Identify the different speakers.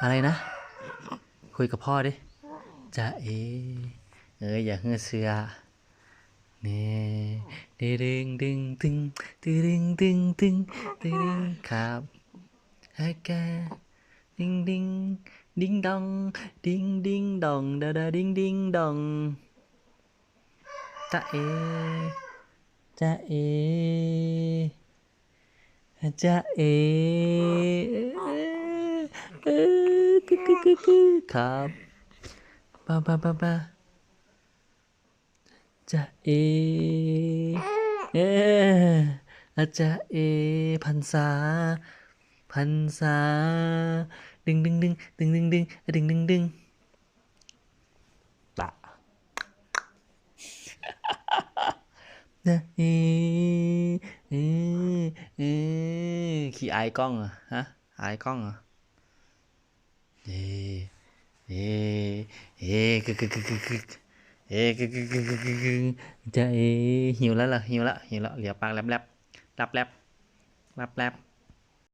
Speaker 1: อะไรนะ คุยกับพ่อดิจะเอเอ้ยอย่าเฮือเสือนี่ดึงดึงดึงดึงดึงดึงดึงดึงครับฮักกดิงดิงดิงดองดิงดิงดองดาดาดิงดิงดองจะเอจะเอจะเอ เออกึกกึกกึกกึกครับป้าป้าป้าป้าจะเอเออาจะเอพันษาพันษาดึงดึงดึงดึงดึงดึงดึงดึงดึงปะนะเอเอเอขี้อายกล้องอะฮะอายกล้องอะ ê ê ê cực cực cực cực ê cực cực cực cực cực chạy nhiều lắm là nhiều lắm nhiều lắm. Liệp bạc lép lép lắp lép lắp